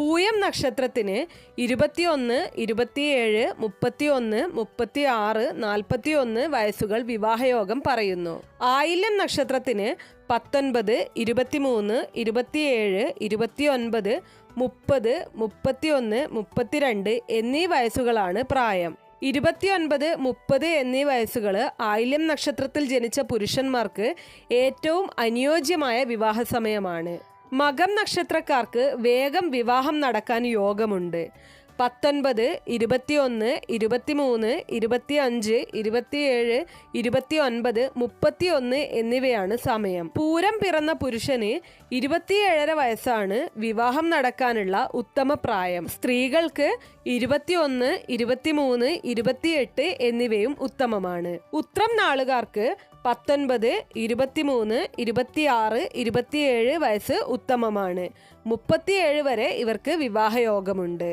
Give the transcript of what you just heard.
പൂയം നക്ഷത്രത്തിന് ഇരുപത്തിയൊന്ന് ഇരുപത്തിയേഴ് മുപ്പത്തിയൊന്ന് മുപ്പത്തി ആറ് നാൽപ്പത്തിയൊന്ന് വയസ്സുകൾ വിവാഹയോഗം പറയുന്നു. ആയില്യം നക്ഷത്രത്തിന് പത്തൊൻപത് ഇരുപത്തിമൂന്ന് ഇരുപത്തിയേഴ് ഇരുപത്തിയൊൻപത് മുപ്പത് മുപ്പത്തിയൊന്ന് മുപ്പത്തിരണ്ട് എന്നീ വയസ്സുകളാണ് പ്രായം. ഇരുപത്തിയൊൻപത് മുപ്പത് എന്നീ വയസ്സുകൾ ആയില്യം നക്ഷത്രത്തിൽ ജനിച്ച പുരുഷന്മാർക്ക് ഏറ്റവും അനുയോജ്യമായ വിവാഹ സമയമാണ് മകം നക്ഷത്രക്കാർക്ക് വേഗം വിവാഹം നടക്കാൻ യോഗമുണ്ട്. പത്തൊൻപത് ഇരുപത്തിയൊന്ന് ഇരുപത്തിമൂന്ന് ഇരുപത്തിയഞ്ച് ഇരുപത്തിയേഴ് ഇരുപത്തിയൊൻപത് മുപ്പത്തിയൊന്ന് എന്നിവയാണ് സമയം. പൂരം പിറന്ന പുരുഷന് ഇരുപത്തിയേഴര വയസ്സാണ് വിവാഹം നടക്കാനുള്ള ഉത്തമ പ്രായം. സ്ത്രീകൾക്ക് ഇരുപത്തിയൊന്ന് ഇരുപത്തിമൂന്ന് ഇരുപത്തിയെട്ട് എന്നിവയും ഉത്തമമാണ്. ഉത്രം നാളുകാർക്ക് പത്തൊൻപത് ഇരുപത്തിമൂന്ന് ഇരുപത്തിയാറ് ഇരുപത്തിയേഴ് വയസ്സ് ഉത്തമമാണ്. മുപ്പത്തിയേഴ് വരെ ഇവർക്ക് വിവാഹയോഗമുണ്ട്.